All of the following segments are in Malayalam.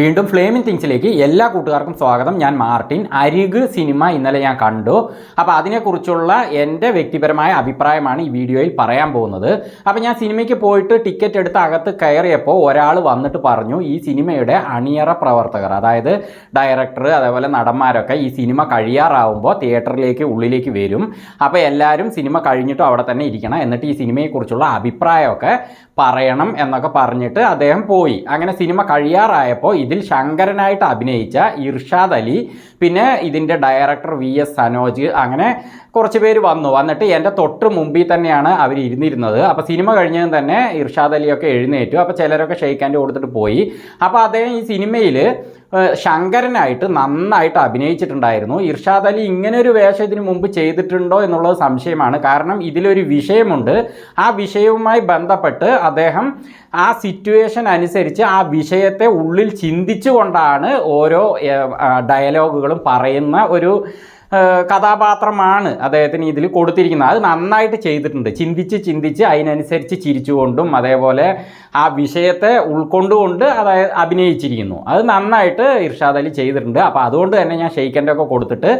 വീണ്ടും ഫ്ലെയിമിംഗ് തിങ്സിലേക്ക് എല്ലാ കൂട്ടുകാർക്കും സ്വാഗതം. ഞാൻ മാർട്ടിൻ. അരിഗ് സിനിമ ഇന്നലെ ഞാൻ കണ്ടു. അപ്പോൾ അതിനെക്കുറിച്ചുള്ള എന്റെ വ്യക്തിപരമായ അഭിപ്രായമാണ് ഈ വീഡിയോയിൽ പറയാൻ പോകുന്നത്. അപ്പോൾ ഞാൻ സിനിമയ്ക്ക് പോയിട്ട് ടിക്കറ്റ് എടുത്ത് അകത്ത് കയറിയപ്പോൾ ഒരാൾ വന്നിട്ട് പറഞ്ഞു ഈ സിനിമയുടെ അണിയറ പ്രവർത്തകർ അതായത് ഡയറക്ടർ അതേപോലെ നടന്മാരൊക്കെ ഈ സിനിമ കഴിയാറാവുമ്പോൾ തിയേറ്ററിലേക്ക് ഉള്ളിലേക്ക് വരും. അപ്പോൾ എല്ലാവരും സിനിമ കഴിഞ്ഞിട്ടും അവിടെ തന്നെ ഇരിക്കണം. എന്നിട്ട് ഈ സിനിമയെക്കുറിച്ചുള്ള അഭിപ്രായമൊക്കെ പറയണം എന്നൊക്കെ പറഞ്ഞിട്ട് അദ്ദേഹം പോയി. അങ്ങനെ സിനിമ കഴിയാറായപ്പോൾ ഇതിൽ ശങ്കരനായിട്ട് അഭിനയിച്ച ഇർഷാദ് അലി പിന്നെ ഇതിന്റെ ഡയറക്ടർ വി എസ് സനോജ് അങ്ങനെ കുറച്ച് പേര് വന്നു. വന്നിട്ട് എന്റെ തൊട്ട് മുമ്പിൽ തന്നെയാണ് അവർ ഇരുന്നിരുന്നത്. അപ്പോൾ സിനിമ കഴിഞ്ഞതും തന്നെ ഇർഷാദ് അലിയൊക്കെ എഴുന്നേറ്റു. അപ്പോൾ ചിലരൊക്കെ ഷെയ്ക്കാന്റെ കൊടുത്തിട്ട് പോയി. അപ്പോൾ അദ്ദേഹം ഈ സിനിമയിൽ ശങ്കരനായിട്ട് നന്നായിട്ട് അഭിനയിച്ചിട്ടുണ്ടായിരുന്നു. ഇർഷാദ് അലി ഇങ്ങനെ ഒരു വേഷം ഇതിനു മുമ്പ് ചെയ്തിട്ടുണ്ടോ എന്നുള്ളത് സംശയമാണ്. കാരണം ഇതിലൊരു വിഷയമുണ്ട്. ആ വിഷയവുമായി ബന്ധപ്പെട്ട് അദ്ദേഹം ആ സിറ്റുവേഷൻ അനുസരിച്ച് ആ വിഷയത്തെ ഉള്ളിൽ ചിന്തിച്ചുകൊണ്ടാണ് ഓരോ ഡയലോഗുകളും പറയുന്ന ഒരു കഥാപാത്രമാണ് അദ്ദേഹത്തിന് ഇതിൽ കൊടുത്തിരിക്കുന്നത്. അത് നന്നായിട്ട് ചെയ്തിട്ടുണ്ട്. ചിന്തിച്ച് ചിന്തിച്ച് അതിനനുസരിച്ച് ചിരിച്ചുകൊണ്ടും അതേപോലെ ആ വിഷയത്തെ ഉൾക്കൊണ്ടുകൊണ്ട് അതായത് അഭിനയിച്ചിരിക്കുന്നു. അത് നന്നായിട്ട് ഇർഷാദ് അലി ചെയ്തിട്ടുണ്ട്. അപ്പോൾ അതുകൊണ്ട് തന്നെ ഞാൻ ഷെയ്ക്കന്റെ ഒക്കെ കൊടുത്തിട്ട്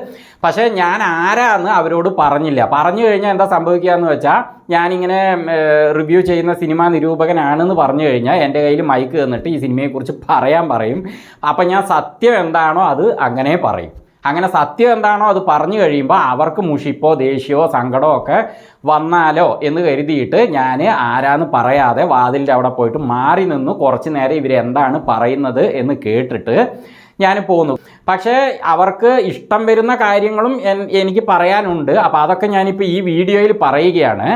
പക്ഷേ ഞാൻ ആരാന്ന് അവരോട് പറഞ്ഞില്ല. പറഞ്ഞു കഴിഞ്ഞാൽ എന്താ സംഭവിക്കുക എന്ന് വെച്ചാൽ ഞാനിങ്ങനെ റിവ്യൂ ചെയ്യുന്ന സിനിമാ നിരൂപകനാണെന്ന് പറഞ്ഞു കഴിഞ്ഞാൽ എന്റെ കയ്യിൽ മൈക്ക് തന്നിട്ട് ഈ സിനിമയെക്കുറിച്ച് പറയാൻ പറയും. അപ്പം ഞാൻ സത്യം എന്താണോ അത് അങ്ങനെ പറയും. അങ്ങനെ സത്യം എന്താണോ അത് പറഞ്ഞു കഴിയുമ്പോൾ അവർക്ക് മുഷിപ്പോ ദേഷ്യമോ സങ്കടമോ ഒക്കെ വന്നാലോ എന്ന് കരുതിയിട്ട് ഞാൻ ആരാന്ന് പറയാതെ വാതിലിന്റെ അവിടെ പോയിട്ട് മാറി നിന്ന്. കുറച്ച് നേരം ഇവരെന്താണ് പറയുന്നത് എന്ന് കേട്ടിട്ട് ഞാൻ പോന്നു. പക്ഷേ അവർക്ക് ഇഷ്ടം വരുന്ന കാര്യങ്ങളും എനിക്ക് പറയാനുണ്ട്. അപ്പോൾ അതൊക്കെ ഞാനിപ്പോൾ ഈ വീഡിയോയിൽ പറയുകയാണ്.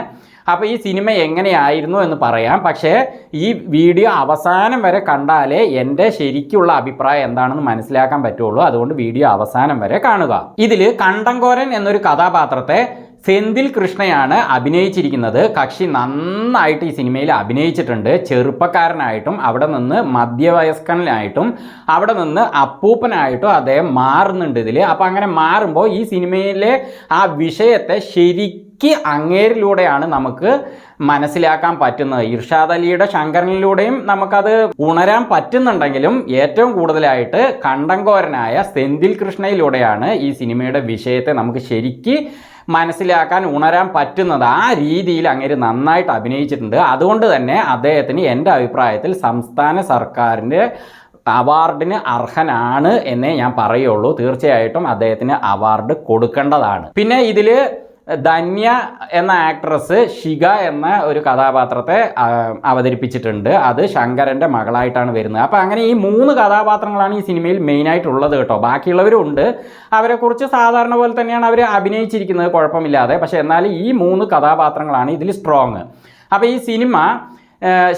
അപ്പോൾ ഈ സിനിമ എങ്ങനെയായിരുന്നു എന്ന് പറയാം. പക്ഷേ ഈ വീഡിയോ അവസാനം വരെ കണ്ടാലേ എന്റെ ശരിക്കുള്ള അഭിപ്രായം എന്താണെന്ന് മനസ്സിലാക്കാൻ പറ്റുള്ളൂ. അതുകൊണ്ട് വീഡിയോ അവസാനം വരെ കാണുക. ഇതിൽ കണ്ടങ്കോരൻ എന്നൊരു കഥാപാത്രത്തെ സെന്തിൽ കൃഷ്ണയാണ് അഭിനയിച്ചിരിക്കുന്നത്. കക്ഷി നന്നായിട്ട് ഈ സിനിമയിൽ അഭിനയിച്ചിട്ടുണ്ട്. ചെറുപ്പക്കാരനായിട്ടും അവിടെ നിന്ന് മധ്യവയസ്കനായിട്ടും അവിടെ നിന്ന് അപ്പൂപ്പനായിട്ടും അദ്ദേഹം മാറുന്നുണ്ട് ഇതിൽ അപ്പം അങ്ങനെ മാറുമ്പോൾ ഈ സിനിമയിലെ ആ വിഷയത്തെ ശരിക്കും അങ്ങേരിലൂടെയാണ് നമുക്ക് മനസ്സിലാക്കാൻ പറ്റുന്നത്. ഇർഷാദ് അലിയുടെ ശങ്കരനിലൂടെയും നമുക്കത് ഉണരാൻ പറ്റുന്നുണ്ടെങ്കിലും ഏറ്റവും കൂടുതലായിട്ട് കണ്ടങ്കോരനായ സെന്തിൽ കൃഷ്ണയിലൂടെയാണ് ഈ സിനിമയുടെ വിഷയത്തെ നമുക്ക് ശരിക്ക് മനസ്സിലാക്കാൻ ഉണരാൻ പറ്റുന്നത്. ആ രീതിയിൽ അങ്ങേര് നന്നായിട്ട് അഭിനയിച്ചിട്ടുണ്ട്. അതുകൊണ്ട് തന്നെ അദ്ദേഹത്തിന് എന്റെ അഭിപ്രായത്തിൽ സംസ്ഥാന സർക്കാരിന്റെ അവാർഡിന് അർഹനാണ് എന്നേ ഞാൻ പറയുള്ളൂ. തീർച്ചയായിട്ടും അദ്ദേഹത്തിന് അവാർഡ് കൊടുക്കേണ്ടതാണ്. പിന്നെ ഇതിൽ ധന്യ എന്ന ആക്ട്രസ് ഷിക എന്ന ഒരു കഥാപാത്രത്തെ അവതരിപ്പിച്ചിട്ടുണ്ട്. അത് ശങ്കരന്റെ മകളായിട്ടാണ് വരുന്നത്. അപ്പോൾ അങ്ങനെ ഈ മൂന്ന് കഥാപാത്രങ്ങളാണ് ഈ സിനിമയിൽ മെയിനായിട്ടുള്ളത് കേട്ടോ. ബാക്കിയുള്ളവരും ഉണ്ട്. അവരെക്കുറിച്ച് സാധാരണ പോലെ തന്നെയാണ് അവർ അഭിനയിച്ചിരിക്കുന്നത് കുഴപ്പമില്ലാതെ. പക്ഷേ എന്നാൽ ഈ മൂന്ന് കഥാപാത്രങ്ങളാണ് ഇതിൽ സ്ട്രോങ് അപ്പോൾ ഈ സിനിമ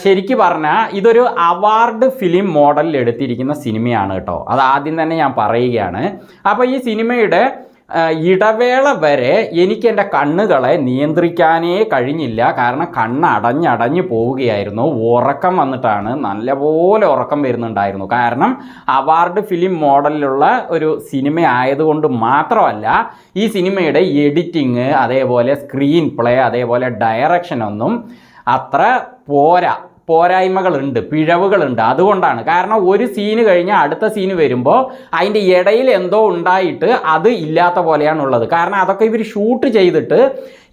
ശരിക്ക് പറഞ്ഞാൽ ഇതൊരു അവാർഡ് ഫിലിം മോഡലിൽ എടുത്തിരിക്കുന്ന സിനിമയാണ് കേട്ടോ. അത് ആദ്യം തന്നെ ഞാൻ പറയുകയാണ്. അപ്പോൾ ഈ സിനിമയുടെ ഇടവേള വരെ എനിക്ക് എന്റെ കണ്ണുകളെ നിയന്ത്രിക്കാനേ കഴിഞ്ഞില്ല. കാരണം കണ്ണ് അടഞ്ഞടഞ്ഞു പോവുകയായിരുന്നു. ഉറക്കം വന്നിട്ടാണ് നല്ലപോലെ ഉറക്കം വരുന്നുണ്ടായിരുന്നു. കാരണം അവാർഡ് ഫിലിം മോഡലിലുള്ള ഒരു സിനിമ ആയതുകൊണ്ട് മാത്രമല്ല ഈ സിനിമയുടെ എഡിറ്റിങ് അതേപോലെ സ്ക്രീൻ പ്ലേ അതേപോലെ ഡയറക്ഷനൊന്നും അത്ര പോരാ. പോരായ്മകളുണ്ട് പിഴവുകളുണ്ട്. അതുകൊണ്ടാണ്. കാരണം ഒരു സീന് കഴിഞ്ഞാൽ അടുത്ത സീന് വരുമ്പോൾ അതിന്റെ ഇടയിൽ എന്തോ ഉണ്ടായിട്ട് അത് ഇല്ലാത്ത പോലെയാണുള്ളത് കാരണം അതൊക്കെ ഇവർ ഷൂട്ട് ചെയ്തിട്ട്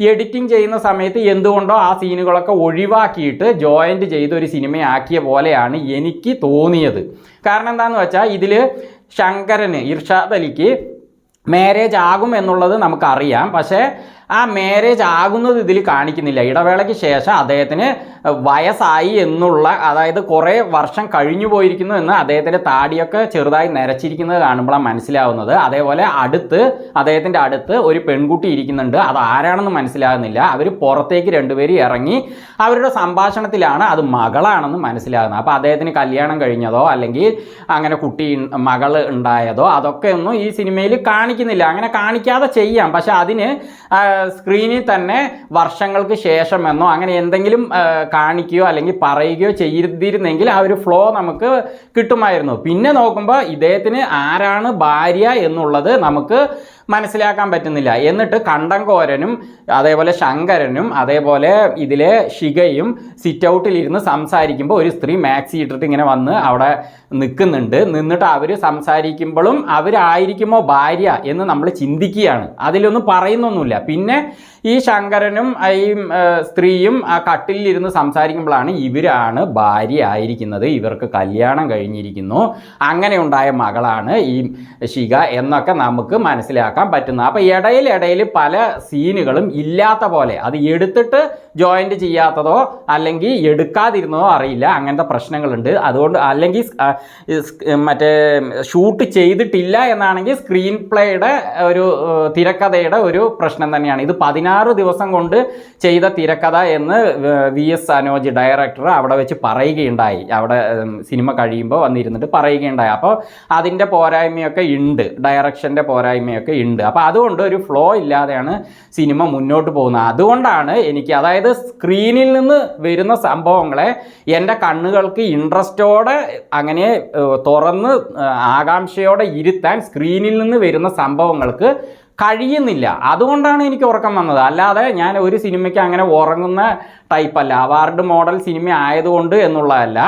എഡിറ്റിംഗ് ചെയ്യുന്ന സമയത്ത് എന്തുകൊണ്ടോ ആ സീനുകളൊക്കെ ഒഴിവാക്കിയിട്ട് ജോയിന്റ് ചെയ്ത് ഒരു സിനിമയാക്കിയ പോലെയാണ് എനിക്ക് തോന്നിയത്. കാരണം എന്താണെന്ന് വെച്ചാൽ ഇതിൽ ശങ്കരന് ഇർഷാദ് അലിക്ക് മാരേജ് ആകും എന്നുള്ളത് നമുക്കറിയാം. പക്ഷേ ആ മാരേജ് ആകുന്നത് ഇതിൽ കാണിക്കുന്നില്ല. ഇടവേളയ്ക്ക് ശേഷം അദ്ദേഹത്തിന് വയസ്സായി എന്നുള്ള അതായത് കുറേ വർഷം കഴിഞ്ഞു പോയിരിക്കുന്നു എന്ന് അദ്ദേഹത്തിന്റെ താടിയൊക്കെ ചെറുതായി നിരച്ചിരിക്കുന്നത് കാണുമ്പോഴാണ് മനസ്സിലാവുന്നത്. അതേപോലെ അടുത്ത് അദ്ദേഹത്തിന്റെ അടുത്ത് ഒരു പെൺകുട്ടി ഇരിക്കുന്നുണ്ട്. അത് ആരാണെന്ന് മനസ്സിലാകുന്നില്ല. അവർ പുറത്തേക്ക് രണ്ടുപേരും ഇറങ്ങി അവരുടെ സംഭാഷണത്തിലാണ് അത് മകളാണെന്ന് മനസ്സിലാകുന്നത്. അപ്പോൾ അദ്ദേഹത്തിന് കല്യാണം കഴിഞ്ഞതോ അല്ലെങ്കിൽ അങ്ങനെ കുട്ടി മകൾ ഉണ്ടായതോ അതൊക്കെ ഒന്നും ഈ സിനിമയിൽ കാണിക്കുന്നില്ല. അങ്ങനെ കാണിക്കാതെ ചെയ്യാം. പക്ഷെ അതിന് സ്ക്രീനിൽ തന്നെ വർഷങ്ങൾക്ക് ശേഷമെന്നോ അങ്ങനെ എന്തെങ്കിലും കാണിക്കുകയോ അല്ലെങ്കിൽ പറയുകയോ ചെയ്തിരുന്നെങ്കിൽ ആ ഒരു ഫ്ലോ നമുക്ക് കിട്ടുമായിരുന്നു. പിന്നെ നോക്കുമ്പോൾ ഇദ്ദേഹത്തിന് ആരാണ് ഭാര്യ എന്നുള്ളത് നമുക്ക് മനസ്സിലാക്കാൻ പറ്റുന്നില്ല. എന്നിട്ട് കണ്ടങ്കോരനും അതേപോലെ ശങ്കരനും അതേപോലെ ഇതിലെ ഷികയും സിറ്റ് ഔട്ടിലിരുന്ന് സംസാരിക്കുമ്പോൾ ഒരു സ്ത്രീ മാക്സി ഇട്ടിട്ട് ഇങ്ങനെ വന്ന് അവിടെ നിൽക്കുന്നുണ്ട്. നിന്നിട്ട് അവർ സംസാരിക്കുമ്പോഴും അവരായിരിക്കുമോ ഭാര്യ എന്ന് നമ്മൾ ചിന്തിക്കുകയാണ്. അതിലൊന്നും പറയുന്നൊന്നുമില്ല. പിന്നെ ഈ ശങ്കരനും ഈ സ്ത്രീയും ആ കട്ടിലിരുന്ന് സംസാരിക്കുമ്പോഴാണ് ഇവരാണ് ഭാര്യ ആയിരിക്കുന്നത്. ഇവർക്ക് കല്യാണം കഴിഞ്ഞിരിക്കുന്നു. അങ്ങനെ ഉണ്ടായ മകളാണ് ഈ ശിഖ എന്നൊക്കെ നമുക്ക് മനസ്സിലാക്കാൻ പറ്റുന്നത് അപ്പോൾ ഇടയിൽ ഇടയിൽ പല സീനുകളും ഇല്ലാത്ത പോലെ അത് എടുത്തിട്ട് ജോയിന്റ് ചെയ്യാത്തതോ അല്ലെങ്കിൽ എടുക്കാതിരുന്നതോ അറിയില്ല. അങ്ങനത്തെ പ്രശ്നങ്ങളുണ്ട്. അതുകൊണ്ട് അല്ലെങ്കിൽ മറ്റേ ഷൂട്ട് ചെയ്തിട്ടില്ല എന്നാണെങ്കിൽ സ്ക്രീൻ പ്ലേയുടെ ഒരു തിരക്കഥയുടെ ഒരു പ്രശ്നം തന്നെയാണ്. ഇത് പതിനാറ് ദിവസം കൊണ്ട് ചെയ്ത തിരക്കഥ എന്ന് വി എസ് അനോജ് ഡയറക്ടർ അവിടെ വെച്ച് പറയുകയുണ്ടായി. അവിടെ സിനിമ കഴിയുമ്പോൾ വന്നിരുന്നിട്ട് പറയുകയുണ്ടായി. അപ്പോൾ അതിന്റെ പോരായ്മയൊക്കെ ഉണ്ട്. ഡയറക്ഷന്റെ പോരായ്മയൊക്കെ ഉണ്ട്. അപ്പോൾ അതുകൊണ്ട് ഒരു ഫ്ലോ ഇല്ലാതെയാണ് സിനിമ മുന്നോട്ട് പോകുന്നത്. അതുകൊണ്ടാണ് എനിക്ക് അതായത് സ്ക്രീനിൽ നിന്ന് വരുന്ന സംഭവങ്ങളെ എന്റെ കണ്ണുകൾക്ക് ഇൻട്രസ്റ്റോടെ അങ്ങനെ തുറന്ന് ആകാംക്ഷയോടെ ഇരുത്താൻ സ്ക്രീനിൽ നിന്ന് വരുന്ന സംഭവങ്ങൾക്ക് കഴിയുന്നില്ല. അതുകൊണ്ടാണ് എനിക്ക് ഉറക്കം വന്നത്. അല്ലാതെ ഞാൻ ഒരു സിനിമയ്ക്ക് അങ്ങനെ ഉറങ്ങുന്ന ടൈപ്പല്ല അവാർഡ് മോഡൽ സിനിമ ആയതുകൊണ്ട് എന്നുള്ളതല്ല.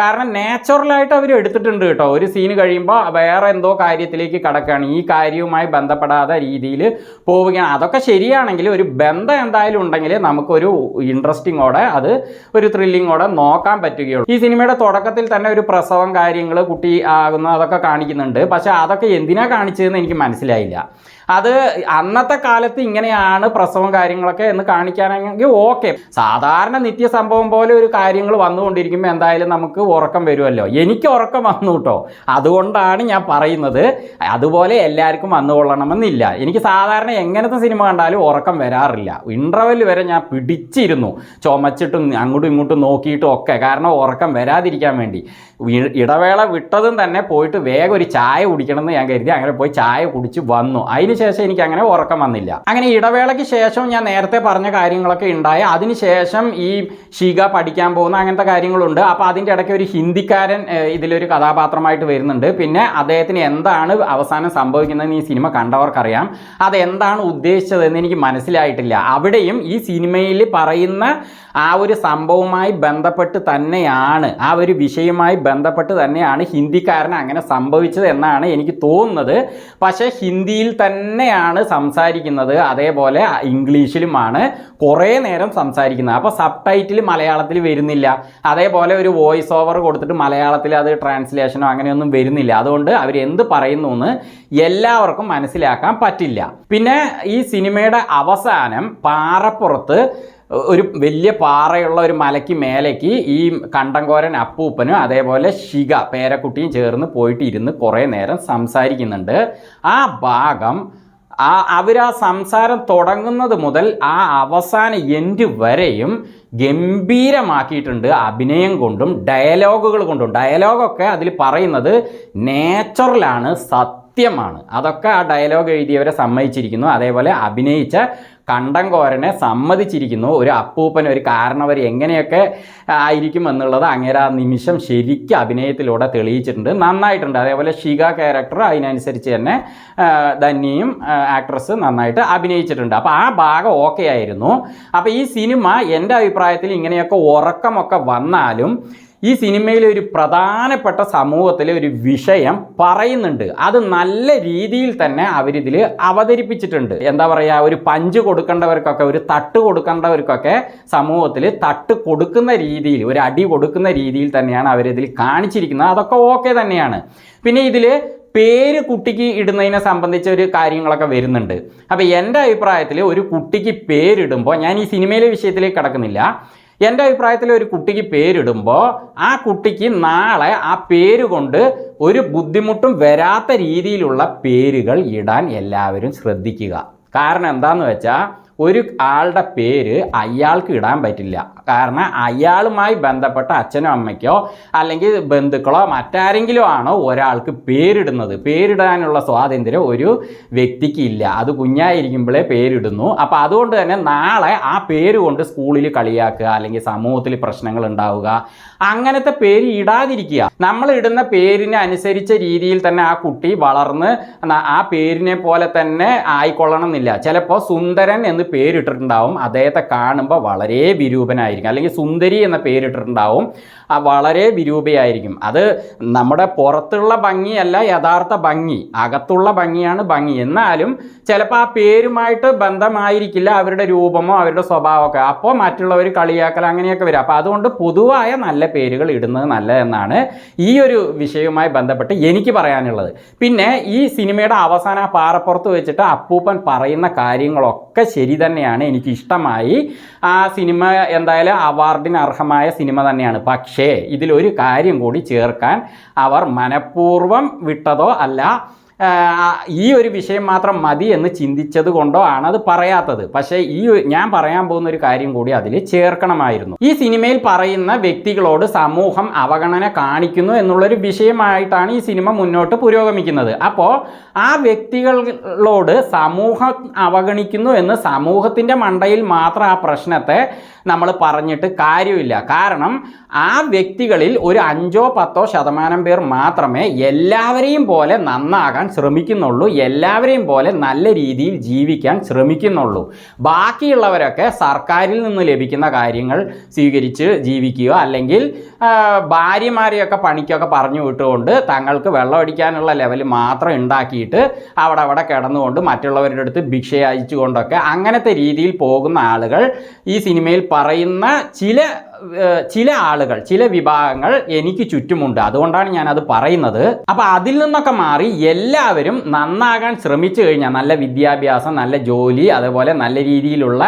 കാരണം നാച്ചുറലായിട്ട് അവർ എടുത്തിട്ടുണ്ട് കേട്ടോ. ഒരു സീൻ കഴിയുമ്പോൾ വേറെ എന്തോ കാര്യത്തിലേക്ക് കടക്കുകയാണ് ഈ കാര്യവുമായി ബന്ധപ്പെടാത്ത രീതിയിൽ പോവുകയാണ്. അതൊക്കെ ശരിയാണെങ്കിൽ ഒരു ബന്ധം എന്തായാലും ഉണ്ടെങ്കിൽ നമുക്കൊരു ഇൻട്രസ്റ്റിങ്ങോടെ അത് ഒരു ത്രില്ലിങ്ങോടെ നോക്കാൻ പറ്റുകയുള്ളൂ. ഈ സിനിമയുടെ തുടക്കത്തിൽ തന്നെ ഒരു പ്രസവം കാര്യങ്ങൾ കുട്ടി ആകുന്ന അതൊക്കെ കാണിക്കുന്നുണ്ട്. പക്ഷേ അതൊക്കെ എന്തിനാ കാണിച്ചതെന്ന് എനിക്ക് മനസ്സിലായില്ല. അത് അന്നത്തെ കാലത്ത് ഇങ്ങനെയാണ് പ്രസവം കാര്യങ്ങളൊക്കെ എന്ന് കാണിക്കാനെങ്കിൽ ഓക്കെ സാധാരണ നിത്യ സംഭവം പോലെ ഒരു കാര്യങ്ങൾ വന്നുകൊണ്ടിരിക്കുമ്പോൾ എന്തായാലും നമുക്ക് ഉറക്കം വരുമല്ലോ. എനിക്ക് ഉറക്കം വന്നു കേട്ടോ. അതുകൊണ്ടാണ് ഞാൻ പറയുന്നത്. അതുപോലെ എല്ലാവർക്കും വന്നുകൊള്ളണമെന്നില്ല എനിക്ക് സാധാരണ എങ്ങനത്തെ സിനിമ കണ്ടാലും ഉറക്കം വരാറില്ല. ഇന്റർവെൽ വരെ ഞാൻ പിടിച്ചിരുന്നു. ചുമച്ചിട്ടും അങ്ങോട്ടും ഇങ്ങോട്ടും നോക്കിയിട്ടും ഒക്കെ. കാരണം ഉറക്കം വരാതിരിക്കാൻ വേണ്ടി. ഇടവേള വിട്ടതും തന്നെ പോയിട്ട് വേഗം ഒരു ചായ കുടിക്കണമെന്ന് ഞാൻ കരുതി. അങ്ങനെ പോയി ചായ കുടിച്ച് വന്നു. അതിനുശേഷം എനിക്ക് അങ്ങനെ ഉറക്കം വന്നില്ല. അങ്ങനെ ഇടവേളയ്ക്ക് ശേഷം ഞാൻ നേരത്തെ പറഞ്ഞ കാര്യങ്ങളൊക്കെ ഉണ്ടായി. അതിനുശേഷം ഈ ഷിക പഠിക്കാൻ പോകുന്ന അങ്ങനത്തെ കാര്യങ്ങളുണ്ട്. അപ്പോൾ അതിന്റെ ഇടയ്ക്ക് ഒരു ഹിന്ദിക്കാരൻ ഇതിലൊരു കഥാപാത്രമായിട്ട് വരുന്നുണ്ട്. പിന്നെ അദ്ദേഹത്തിന് എന്താണ് അവസാനം സംഭവിക്കുന്നതെന്ന് ഈ സിനിമ കണ്ടവർക്കറിയാം. അതെന്താണ് ഉദ്ദേശിച്ചതെന്ന് എനിക്ക് മനസ്സിലായിട്ടില്ല. അവിടെയും ഈ സിനിമയിൽ പറയുന്ന ആ ഒരു സംഭവവുമായി ബന്ധപ്പെട്ട് തന്നെയാണ് ആ ഒരു വിഷയവുമായി ബന്ധപ്പെട്ട് തന്നെയാണ് ഹിന്ദിക്കാരന് അങ്ങനെ സംഭവിച്ചത് എന്നാണ് എനിക്ക് തോന്നുന്നത്. പക്ഷേ ഹിന്ദിയിൽ തന്നെയാണ് സംസാരിക്കുന്നത്. അതേപോലെ ഇംഗ്ലീഷിലുമാണ് കുറേ നേരം സംസാരിക്കുന്നത്. അപ്പോൾ സബ് ടൈറ്റിൽ മലയാളത്തിൽ വരുന്നില്ല. അതേപോലെ ഒരു വോയിസ് ഓവർ കൊടുത്തിട്ട് മലയാളത്തിൽ അത് ട്രാൻസ്ലേഷനോ അങ്ങനെയൊന്നും വരുന്നില്ല. അതുകൊണ്ട് അവർ എന്ത് പറയുന്നു എന്ന് എല്ലാവർക്കും മനസ്സിലാക്കാൻ പറ്റില്ല. പിന്നെ ഈ സിനിമയുടെ അവസാനം പാറപ്പുറത്ത് ഒരു വലിയ പാറയുള്ള ഒരു മലയ്ക്ക് മേലേക്ക് ഈ കണ്ടങ്കോരൻ അപ്പൂപ്പനും അതേപോലെ ശിഖ പേരക്കുട്ടിയും ചേർന്ന് പോയിട്ട് ഇരുന്ന് കുറേ നേരം സംസാരിക്കുന്നുണ്ട്. ആ ഭാഗം ആ അവർ ആ സംസാരം തുടങ്ങുന്നത് മുതൽ ആ അവസാന എൻഡ് വരെയും ഗംഭീരമാക്കിയിട്ടുണ്ട് അഭിനയം കൊണ്ടും ഡയലോഗുകൾ കൊണ്ടും. ഡയലോഗൊക്കെ അതിൽ പറയുന്നത് നേച്ചുറലാണ് സത്യമാണ് അതൊക്കെ ആ ഡയലോഗ് എഴുതിയവരെ സമ്മതിച്ചിരിക്കുന്നു. അതേപോലെ അഭിനയിച്ച കണ്ടങ്കോരനെ സമ്മതിച്ചിരിക്കുന്നു. ഒരു അപ്പൂപ്പൻ ഒരു കാരണവർ എങ്ങനെയൊക്കെ ആയിരിക്കും എന്നുള്ളത് അങ്ങേരാ ആ നിമിഷം ശരിക്കും അഭിനയത്തിലൂടെ തെളിയിച്ചിട്ടുണ്ട്. നന്നായിട്ടുണ്ട്. അതേപോലെ ഷിക ക്യാരക്ടർ അതിനനുസരിച്ച് തന്നെ ധന്യയും ആക്ട്രസ് നന്നായിട്ട് അഭിനയിച്ചിട്ടുണ്ട്. അപ്പോൾ ആ ഭാഗം ഓക്കെ ആയിരുന്നു. അപ്പോൾ ഈ സിനിമ എന്റെ അഭിപ്രായത്തിൽ ഇങ്ങനെയൊക്കെ ഉറക്കമൊക്കെ വന്നാലും ഈ സിനിമയിലെ ഒരു പ്രധാനപ്പെട്ട സമൂഹത്തിലെ ഒരു വിഷയം പറയുന്നുണ്ട്. അത് നല്ല രീതിയിൽ തന്നെ അവരിതിൽ അവതരിപ്പിച്ചിട്ടുണ്ട്. എന്താ പറയുക ഒരു പഞ്ച് കൊടുക്കേണ്ടവർക്കൊക്കെ ഒരു തട്ട് കൊടുക്കേണ്ടവർക്കൊക്കെ സമൂഹത്തിൽ തട്ട് കൊടുക്കുന്ന രീതിയിൽ ഒരു അടി കൊടുക്കുന്ന രീതിയിൽ തന്നെയാണ് അവരിതിൽ കാണിച്ചിരിക്കുന്നത്. അതൊക്കെ ഓക്കെ തന്നെയാണ്. പിന്നെ ഇതിൽ പേര് കുട്ടിക്ക് ഇടുന്നതിനെ സംബന്ധിച്ച ഒരു കാര്യങ്ങളൊക്കെ വരുന്നുണ്ട്. അപ്പോൾ എന്റെ അഭിപ്രായത്തിൽ ഒരു കുട്ടിക്ക് പേരിടുമ്പോൾ ഞാൻ ഈ സിനിമയിലെ വിഷയത്തിലേക്ക് കിടക്കുന്നില്ല. എന്റെ അഭിപ്രായത്തിൽ ഒരു കുട്ടിക്ക് പേരിടുമ്പോൾ ആ കുട്ടിക്ക് നാളെ ആ പേര് കൊണ്ട് ഒരു ബുദ്ധിമുട്ടും വരാത്ത രീതിയിലുള്ള പേരുകൾ ഇടാൻ എല്ലാവരും ശ്രദ്ധിക്കുക. കാരണം എന്താണെന്ന് വെച്ചാൽ ഒരു ആളുടെ പേര് അയാൾക്ക് ഇടാൻ പറ്റില്ല. കാരണം അയാളുമായി ബന്ധപ്പെട്ട അച്ഛനോ അമ്മയ്ക്കോ അല്ലെങ്കിൽ ബന്ധുക്കളോ മറ്റാരെങ്കിലും ആണോ ഒരാൾക്ക് പേരിടുന്നത്. പേരിടാനുള്ള സ്വാതന്ത്ര്യം ഒരു വ്യക്തിക്ക് ഇല്ല. അത് കുഞ്ഞായിരിക്കുമ്പോഴേ പേരിടുന്നു. അപ്പോൾ അതുകൊണ്ട് തന്നെ നാളെ ആ പേര് കൊണ്ട് സ്കൂളിൽ കളിയാക്കുക അല്ലെങ്കിൽ സമൂഹത്തിൽ പ്രശ്നങ്ങൾ ഉണ്ടാവുക അങ്ങനത്തെ പേര് ഇടാതിരിക്കുക. നമ്മൾ ഇടുന്ന പേരിന് അനുസരിച്ച രീതിയിൽ തന്നെ ആ കുട്ടി വളർന്ന് ആ പേരിനെ പോലെ തന്നെ ആയിക്കൊള്ളണം എന്നില്ല. ചിലപ്പോൾ സുന്ദരൻ എന്ന് പേരിട്ടിട്ടുണ്ടാവും. അദ്ദേഹത്തെ കാണുമ്പോൾ വളരെ വിരൂപനായിരിക്കും. അല്ലെങ്കിൽ സുന്ദരി എന്ന പേരിട്ടിട്ടുണ്ടാവും. വളരെ വിരൂപയായിരിക്കും. അത് നമ്മുടെ പുറത്തുള്ള ഭംഗിയല്ല യഥാർത്ഥ ഭംഗി. അകത്തുള്ള ഭംഗിയാണ് ഭംഗി. എന്നാലും ചിലപ്പോൾ ആ പേരുമായിട്ട് ബന്ധമായിരിക്കില്ല അവരുടെ രൂപമോ അവരുടെ സ്വഭാവമൊക്കെ. അപ്പോൾ മറ്റുള്ളവർ കളിയാക്കൽ അങ്ങനെയൊക്കെ വരും. അപ്പോൾ അതുകൊണ്ട് പൊതുവായ നല്ല പേരുകൾ ഇടുന്നത് നല്ലതെന്നാണ് ഈ ഒരു വിഷയവുമായി ബന്ധപ്പെട്ട് എനിക്ക് പറയാനുള്ളത്. പിന്നെ ഈ സിനിമയുടെ അവസാന പാറപ്പുറത്ത് വെച്ചിട്ട് അപ്പൂപ്പൻ പറയുന്ന കാര്യങ്ങളൊക്കെ ശരി തന്നെയാണ്. എനിക്ക് ഇഷ്ടമായി ആ സിനിമ എന്തായാലും അവാർഡിന് അർഹമായ സിനിമ തന്നെയാണ്. പക്ഷേ ഇതിലൊരു കാര്യം കൂടി ചേർക്കാൻ അവർ മനഃപൂർവം വിട്ടതോ അല്ല ഈ ഒരു വിഷയം മാത്രം മതി എന്ന് ചിന്തിച്ചത് കൊണ്ടോ ആണ് അത് പറയാത്തത്. പക്ഷേ ഈ ഞാൻ പറയാൻ പോകുന്ന ഒരു കാര്യം കൂടി അതിൽ ചേർക്കണമായിരുന്നു. ഈ സിനിമയിൽ പറയുന്ന വ്യക്തികളോട് സമൂഹം അവഗണന കാണിക്കുന്നു എന്നുള്ളൊരു വിഷയമായിട്ടാണ് ഈ സിനിമ മുന്നോട്ട് പുരോഗമിക്കുന്നത്. അപ്പോൾ ആ വ്യക്തികളോട് സമൂഹം അവഗണിക്കുന്നു എന്ന് സമൂഹത്തിന്റെ മണ്ടയിൽ മാത്രം ആ പ്രശ്നത്തെ നമ്മൾ പറഞ്ഞിട്ട് കാര്യമില്ല. കാരണം ആ വ്യക്തികളിൽ ഒരു അഞ്ചോ പത്തോ ശതമാനം പേർ മാത്രമേ എല്ലാവരെയും പോലെ നന്നാകാൻ ശ്രമിക്കുന്നുള്ളൂ. എല്ലാവരെയും പോലെ നല്ല രീതിയിൽ ജീവിക്കാൻ ശ്രമിക്കുന്നുള്ളൂ. ബാക്കിയുള്ളവരൊക്കെ സർക്കാരിൽ നിന്ന് ലഭിക്കുന്ന കാര്യങ്ങൾ സ്വീകരിച്ച് ജീവിക്കുക അല്ലെങ്കിൽ ഭാര്യമാരെയൊക്കെ പണിക്കൊക്കെ പറഞ്ഞു വിട്ടുകൊണ്ട് തങ്ങൾക്ക് വെള്ളമടിക്കാനുള്ള ലെവൽ മാത്രം ഉണ്ടാക്കിയിട്ട് അവിടെ അവിടെ കിടന്നുകൊണ്ട് മറ്റുള്ളവരുടെ അടുത്ത് ഭിക്ഷ അയച്ചുകൊണ്ടൊക്കെ അങ്ങനത്തെ രീതിയിൽ പോകുന്ന ആളുകൾ ഈ സിനിമയിൽ പറയുന്ന ചില ചില ആളുകൾ ചില വിഭാഗങ്ങൾ എനിക്ക് ചുറ്റുമുണ്ട്. അതുകൊണ്ടാണ് ഞാൻ അത് പറയുന്നത്. അപ്പൊ അതിൽ നിന്നൊക്കെ മാറി എല്ലാവരും നന്നാകാൻ ശ്രമിച്ചു കഴിഞ്ഞാൽ നല്ല വിദ്യാഭ്യാസം നല്ല ജോലി അതേപോലെ നല്ല രീതിയിലുള്ള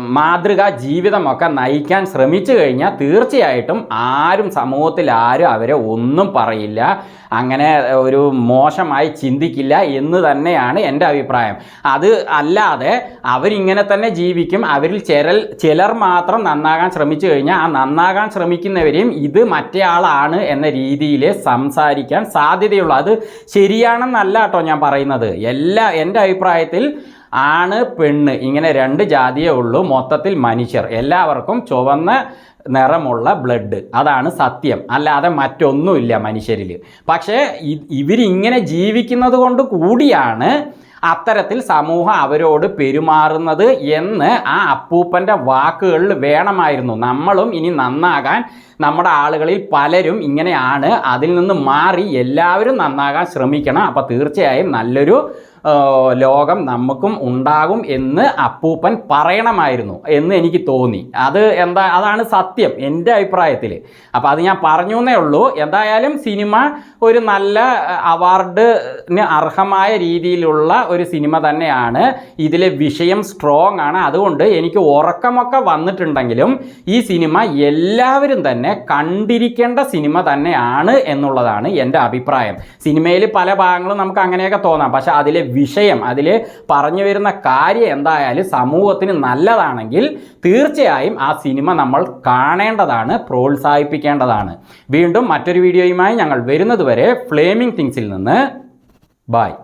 മാതൃകാ ജീവിതമൊക്കെ നയിക്കാൻ ശ്രമിച്ചു കഴിഞ്ഞാൽ തീർച്ചയായിട്ടും ആരും സമൂഹത്തിൽ ആരും അവരെ ഒന്നും പറയില്ല. അങ്ങനെ ഒരു മോശമായി ചിന്തിക്കില്ല എന്ന് തന്നെയാണ് എന്റെ അഭിപ്രായം. അത് അല്ലാതെ അവരിങ്ങനെ തന്നെ ജീവിക്കും. അവരിൽ ചിലർ ചിലർ മാത്രം നന്നാകാൻ ശ്രമിച്ചു കഴിഞ്ഞാൽ ആ നന്നാകാൻ ശ്രമിക്കുന്നവരെയും ഇത് മറ്റേ ആളാണ് എന്ന രീതിയിൽ സംസാരിക്കാൻ സാധ്യതയുള്ളൂ. അത് ശരിയാണെന്നല്ല കേട്ടോ ഞാൻ പറയുന്നത്. എല്ലാ എന്റെ അഭിപ്രായത്തിൽ ആണ് പെണ്ണ്. ഇങ്ങനെ രണ്ട് ജാതിയേ ഉള്ളൂ. മൊത്തത്തിൽ മനുഷ്യർ. എല്ലാവർക്കും ചുവന്ന നിറമുള്ള ബ്ലഡ് അതാണ് സത്യം. അല്ലാതെ മറ്റൊന്നുമില്ല മനുഷ്യരിൽ പക്ഷേ ഇവരിങ്ങനെ ജീവിക്കുന്നത് കൊണ്ട് കൂടിയാണ് അത്തരത്തിൽ സമൂഹം അവരോട് പെരുമാറുന്നത് എന്ന് ആ അപ്പൂപ്പന്റെ വാക്കുകളിൽ വേണമായിരുന്നു. നമ്മളും ഇനി നന്നാകാൻ നമ്മുടെ ആളുകളിൽ പലരും ഇങ്ങനെയാണ്. അതിൽ നിന്ന് മാറി എല്ലാവരും നന്നാകാൻ ശ്രമിക്കണം. അപ്പോൾ തീർച്ചയായും നല്ലൊരു ലോകം നമുക്കും ഉണ്ടാകും എന്ന് അപ്പൂപ്പൻ പറയണമായിരുന്നു എന്ന് എനിക്ക് തോന്നി. അത് എന്താ അതാണ് സത്യം എന്റെ അഭിപ്രായത്തിൽ. അപ്പോൾ അത് ഞാൻ പറഞ്ഞു എന്നേ ഉള്ളൂ. എന്തായാലും സിനിമ ഒരു നല്ല അവാർഡിന് അർഹമായ രീതിയിലുള്ള ഒരു സിനിമ തന്നെയാണ്. ഇതിലെ വിഷയം സ്ട്രോങ് ആണ്. അതുകൊണ്ട് എനിക്ക് ഉറക്കമൊക്കെ വന്നിട്ടുണ്ടെങ്കിലും ഈ സിനിമ എല്ലാവരും തന്നെ കണ്ടിരിക്കേണ്ട സിനിമ തന്നെയാണ് എന്നുള്ളതാണ് എന്റെ അഭിപ്രായം. സിനിമയിൽ പല ഭാഗങ്ങളും നമുക്ക് അങ്ങനെയൊക്കെ തോന്നാം. പക്ഷേ അതിലെ വിഷയം അതിൽ പറഞ്ഞു വരുന്ന കാര്യം എന്തായാലും സമൂഹത്തിന് നല്ലതാണെങ്കിൽ തീർച്ചയായും ആ സിനിമ നമ്മൾ കാണേണ്ടതാണ് പ്രോത്സാഹിപ്പിക്കേണ്ടതാണ്. വീണ്ടും മറ്റൊരു വീഡിയോയുമായി ഞങ്ങൾ വരുന്നതുവരെ ഫ്ലേമിംഗ് തിങ്സിൽ നിന്ന്. ബായ്